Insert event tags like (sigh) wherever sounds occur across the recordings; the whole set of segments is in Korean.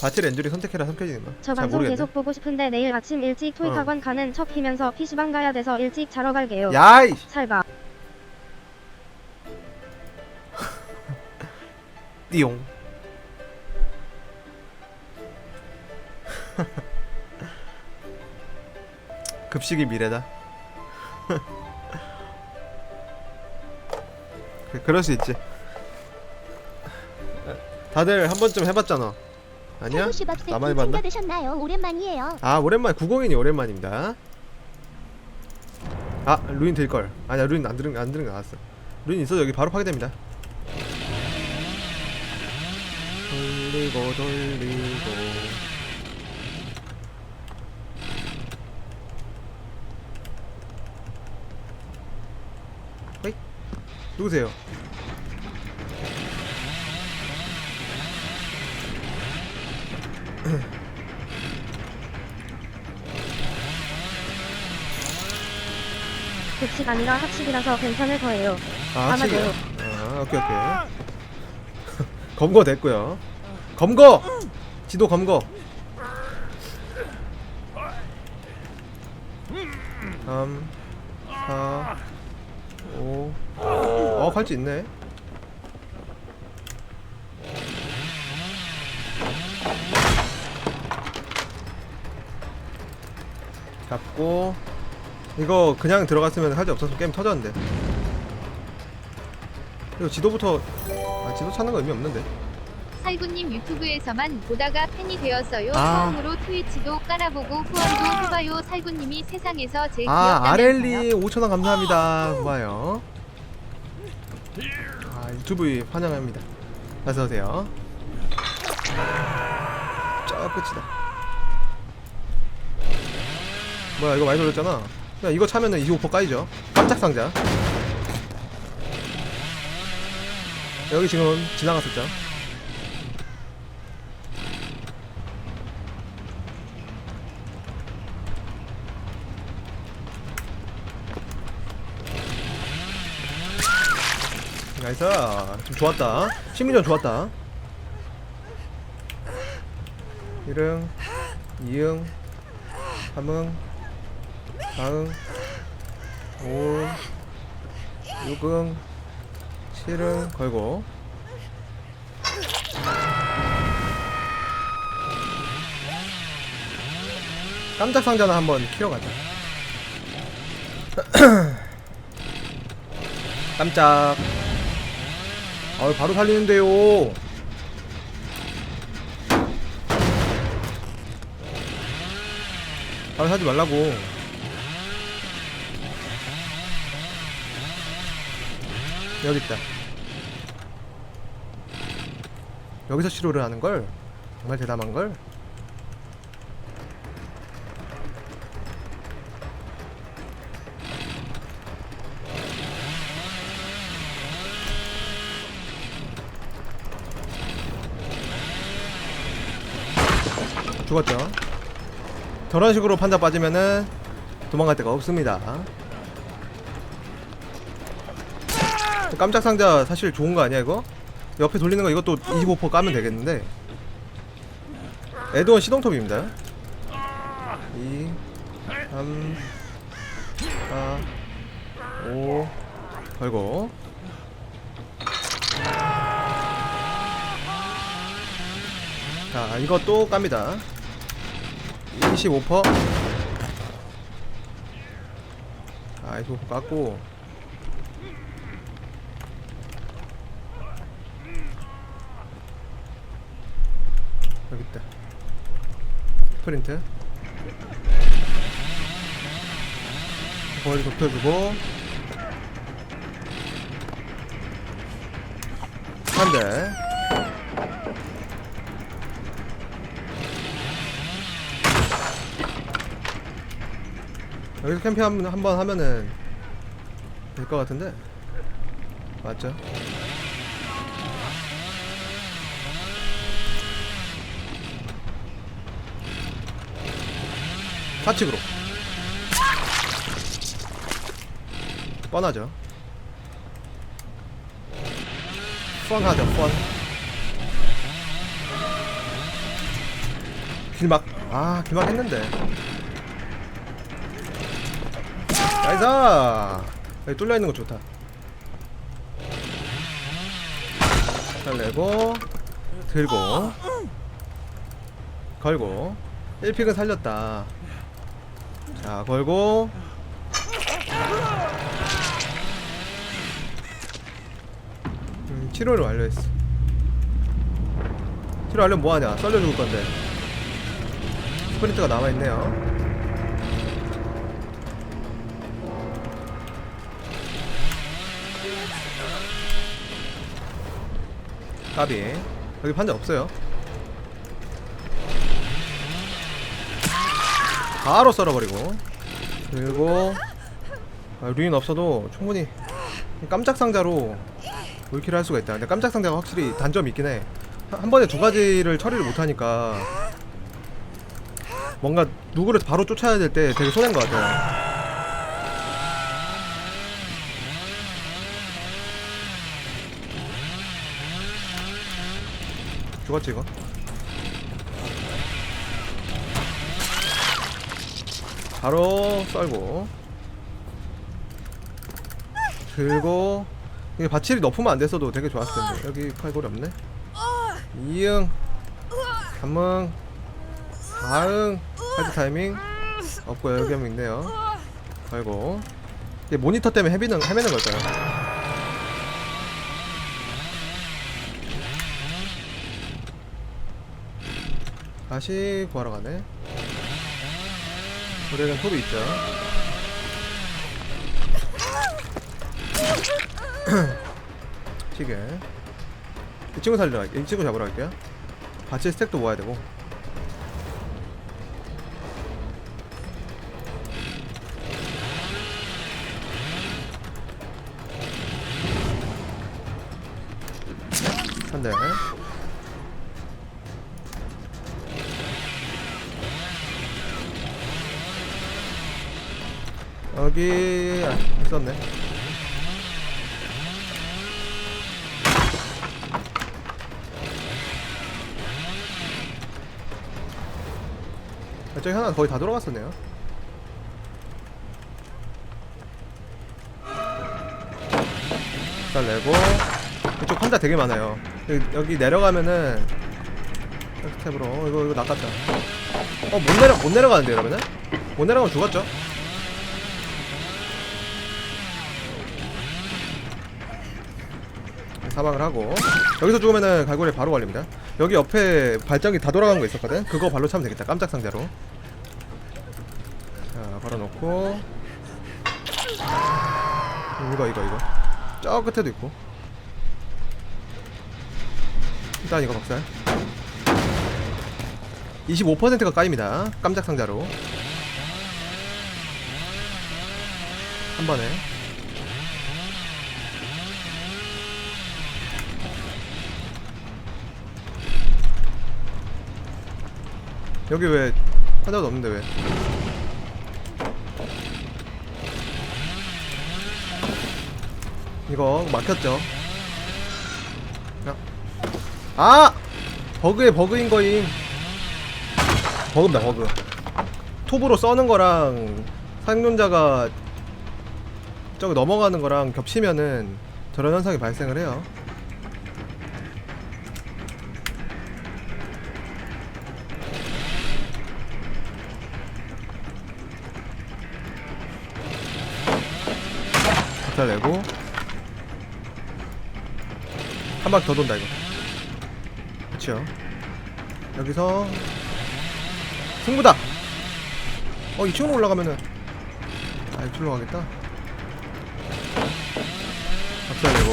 바티 렌즈리 선택해라 선택이나? 저잘 방송 모르겠네. 계속 보고 싶은데 내일 아침 일찍 토익학원 가는 척 하면서 PC방 가야 돼서 일찍 자러 갈게요. 야이! 살바. (laughs) 띠용. (laughs) 급식이 미래다 (laughs) 그- 그럴 수 있지 다들 한 번쯤 해봤잖아 아니야? 나만 해봤나? 드셨나요? 오랜만이에요. 아 오랜만 90인이 오랜만입니다 아 루인 들걸 아니야 루인 안 들은 안 들은 거 나왔어 루인 있어도 여기 바로 파괴됩니다 돌리고 돌리고 어이? 누구세요? 급식 아니라 학식이라서 괜찮을 거예요. 아, 아마도요. 합식이요? 아, 오케이, 오케이. (laughs) 검거 됐고요. 검거! 지도 검거. 3, 4, 5. 어, 팔찌 있네. 잡고 이거 그냥 들어갔으면 할게 없어서 게임 터졌는데 이거 지도부터 아 지도 찾는 거 의미 없는데 살구님 유튜브에서만 보다가 팬이 되었어요. 아. 처음으로 트위치도 깔아보고 후원도 해봐요. 살구님이 세상에서 제일 아 귀엽다면서요. 아렐리 5천원 감사합니다. 고마워요. 아 유튜브 환영합니다. 어서오세요. 저 끝이다. 뭐야 이거 많이 돌렸잖아. 야 이거 차면은 25% 까이죠? 깜짝 상자. 여기 지금 지나갔었죠 나이스. 좀 좋았다. 심리전 좋았다. 1응 2응 3응 4응 5 6응 7응 걸고. 깜짝 상자는 한번 키러 가자. (clears throat) 깜짝 아 바로 살리는데요. 바로 사지 말라고. 여기 있다. 여기서 치료를 하는 걸? 정말 대담한 걸 죽었죠. 저런 식으로 판자 빠지면은 도망갈 데가 없습니다. 깜짝 상자 사실 좋은 거 아니야 이거? 옆에 돌리는 거 이것도 25% 까면 되겠는데. 에드원 시동톱입니다. 2 3 4 5 걸고. 자 이것도 깝니다 25% 아, 25% 깎고. 여기 있다. 프린트. 거리 좁혀주고. 한대 여기서 캠핑 한번 한번 하면은 될 것 같은데? 맞죠? 좌측으로. 뻔하죠. 펀하죠 펀 길막 아 길막 했는데 나이스. 여기 뚫려있는 거 좋다. 잘 내고 들고 걸고. 1픽은 살렸다. 자 걸고. 음, 치료를 완료했어. 치료 완료 뭐하냐? 썰려 죽을 건데. 스프린트가 남아있네요 까비. 여기 판자 없어요. 바로 썰어버리고. 그리고 아, 루인 없어도 충분히 깜짝 상자로 물킬을 할 수가 있다. 근데 깜짝 상자가 확실히 단점이 있긴 해한 한 번에 두 가지를 처리를 못하니까 뭔가 누구를 바로 쫓아야 될 때 되게 손해인 것 같아요 죽었지 이거? 바로 썰고. 들고. 이게 바칠이 높으면 안 됐어도 되게 좋았을 텐데. 여기 칼골이 없네. 이응. 삼응. 사응. 카드 타이밍. 없고 여기 한명 있네요. 아이고. 이게 모니터 때문에 헤비는 헤매는 걸까요? 다시 구하러 가네. 우리는 톱이 있죠. (clears throat) 시계. 이 친구 살리러 이 친구 잡으러 갈게요. 같이 스택도 모아야 되고. 한대 여기 아, 있었네. 아, 저기 하나 거의 다 돌아갔었네요. 잘 내고. 이쪽 판자 되게 많아요. 여기, 내려가면은 탭으로. 어, 이거 이거 낚았다. 어못 내려 못 내려가는데 이러면은? 못 내려가면 죽었죠 사망을 하고 여기서 죽으면은 갈고리 바로 걸립니다. 여기 옆에 발전기 다 돌아간 거 있었거든? 그거 발로 차면 되겠다. 깜짝 상자로. 자 걸어놓고. 음, 이거 이거 이거. 저 끝에도 있고. 일단 이거 박살. 25%가 까입니다. 깜짝 상자로. 한 번에 여기 왜 하나도 없는데 왜? 이거 막혔죠? 야. 아! 버그에 버그인 거임. 버그입니다, 버그. 톱으로 써는 거랑 상용자가 저기 넘어가는 거랑 겹치면은 저런 현상이 발생을 해요. 박살 내고 한 바퀴 더 돈다 이거. 그치요 여기서 승부다! 어 2층으로 올라가면은 아 이쪽으로 가겠다. 박살 내고.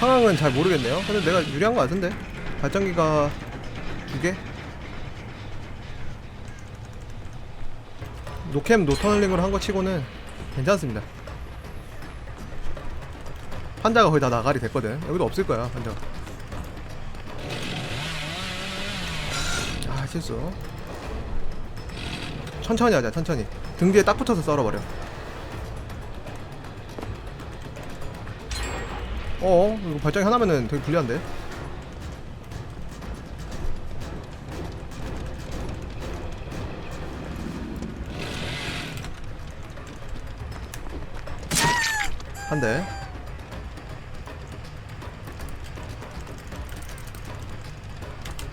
상황은 잘 모르겠네요. 근데 내가 유리한 거 같은데? 발전기가 두개 노캠 노터널링으로 한 거 치고는 괜찮습니다. 판자가 거의 다 나가리 됐거든. 여기도 없을 거야, 판자가. 아, 실수. 천천히 하자, 천천히. 등 뒤에 딱 붙어서 썰어버려. 어 이거 발전기 하나면은 되게 불리한데 한대.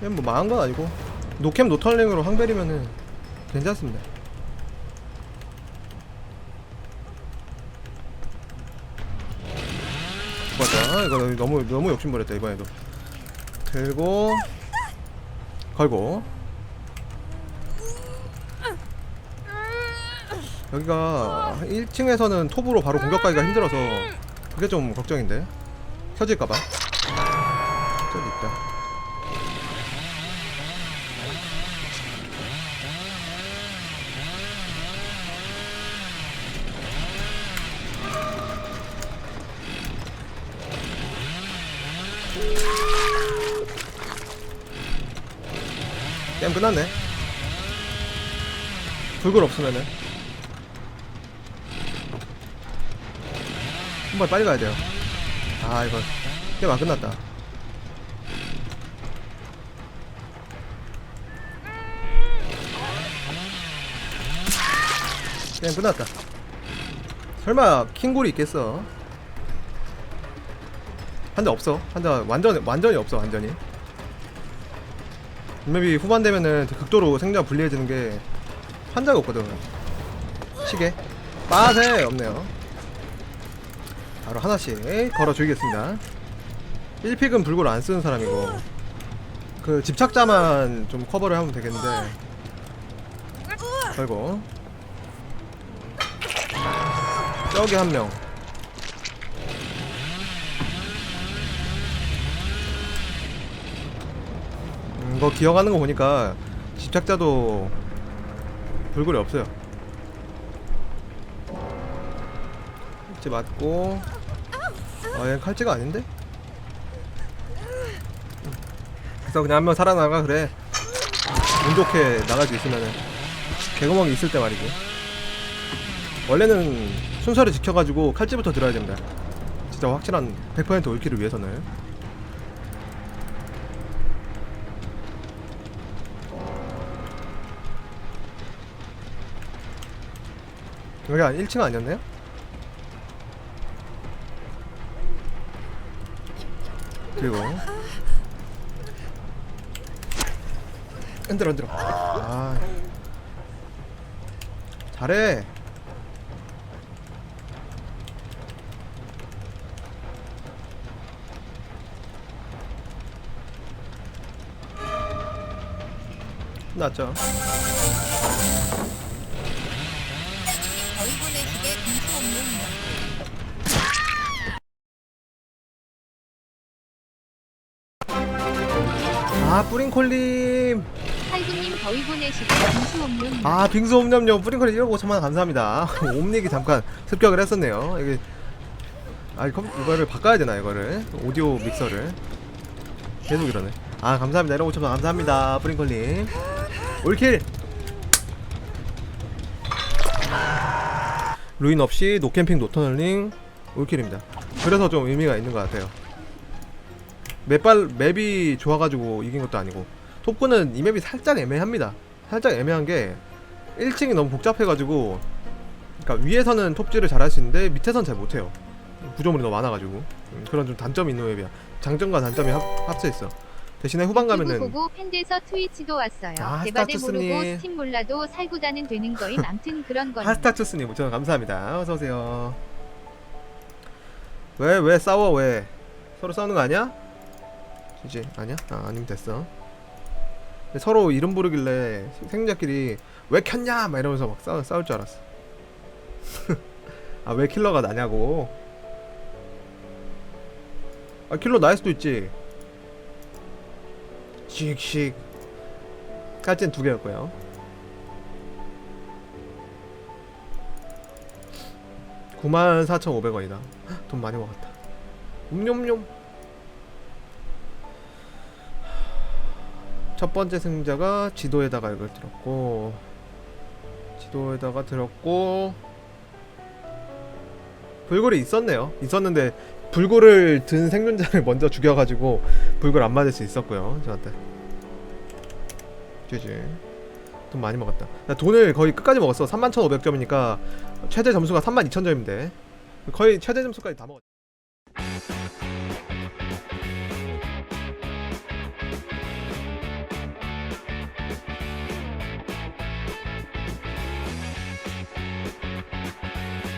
얘뭐 망한 건 아니고. 노캠 노털링으로 황벨이면은 괜찮습니다. 맞아. 이거 너무 너무 욕심부렸다 이번에도. 들고 걸고 여기가 1층에서는 톱으로 바로 공격하기가 힘들어서 그게 좀 걱정인데. 켜질까봐. 저기 있다. 게임 끝났네. 불글 없으면은 한번 빨리 가야 돼요. 아 이거 게임 안 끝났다. 게임 끝났다. 설마 킹골이 있겠어? 한 대 없어. 한 대 완전 완전히 없어 완전히. 맵이 후반 되면은 극도로 생존 불리해지는 게 환자가 없거든. 시계. 빠세! 없네요. 바로 하나씩 걸어 주겠습니다. 1픽은 불고를 안 쓰는 사람이고 그 집착자만 좀 커버를 하면 되겠는데 걸고 저기 한 명. 음, 이거 기억하는 거 보니까 집착자도 불굴이 없어요. 이제 맞고, 아, 얘 칼찌가 아닌데? 그래서 그냥 한 명 살아나가 그래. 운 좋게 나갈 수 있으면은 개구멍이 있을 때 말이지. 원래는 순서를 지켜가지고 칼찌부터 들어야 됩니다. 진짜 확실한 100% 올킬을 위해서는. 여기 한 1층 아니었나요? 그리고. 흔들어 흔들어. 아. 잘해. 났죠 뿌링콜님. 살구님 더위 보내시고 분수 없는 아 빙수 옴냠냠 뿌링콜님 1억 5천만 원 감사합니다. (laughs) 옴닉이 잠깐 습격을 했었네요. 이게 아 이거 이거를 바꿔야 되나 이거를? 오디오 믹서를. 계속 이러네. 아 감사합니다. 1억 5천만 원 감사합니다 뿌링콜님. 올킬! 루인 없이 노캠핑 노터널링. 올킬입니다. 그래서 좀 의미가 있는 것 같아요 맵발 맵이 좋아가지고 이긴 것도 아니고 톱군은 이 맵이 살짝 애매합니다. 살짝 애매한 게 1층이 너무 복잡해가지고 그러니까 위에서는 톱질을 잘 할 수 있는데 밑에선 잘 못해요. 구조물이 너무 많아가지고 음, 그런 좀 단점이 있는 맵이야. 장점과 단점이 합, 합쳐 있어. 대신에 후반 가면은 보고 팬돼서 트위치도 왔어요. 아, 대바대. 모르고 스팀 몰라도 살구다는 되는 거임. (laughs) 암튼 그런 거니. 하스타투스님 5천원 감사합니다. 어서 오세요. 왜 왜 싸워 왜 서로 싸우는 거 아니야? 이제 아니야? 아 아니면 됐어. 서로 이름 부르길래 생자끼리 왜 켰냐 막 이러면서 막 싸우, 싸울 줄 알았어. (laughs) 아 왜 킬러가 나냐고. 아 킬러 나일 수도 있지. 씩씩. 깔찐 두 개였고요. 94,500원이다. 돈 많이 먹었다. 음뇸뇸. 첫 번째 승자가 지도에다가 이걸 들었고, 지도에다가 들었고, 불굴이 있었네요. 있었는데 불굴을 든 생존자를 (laughs) 먼저 죽여가지고 불굴 안 맞을 수 있었고요 저한테. GG 돈 많이 먹었다. 나 돈을 거의 끝까지 먹었어. 31,500점이니까 최대 점수가 32,000점인데. 거의 최대 점수까지 다 먹었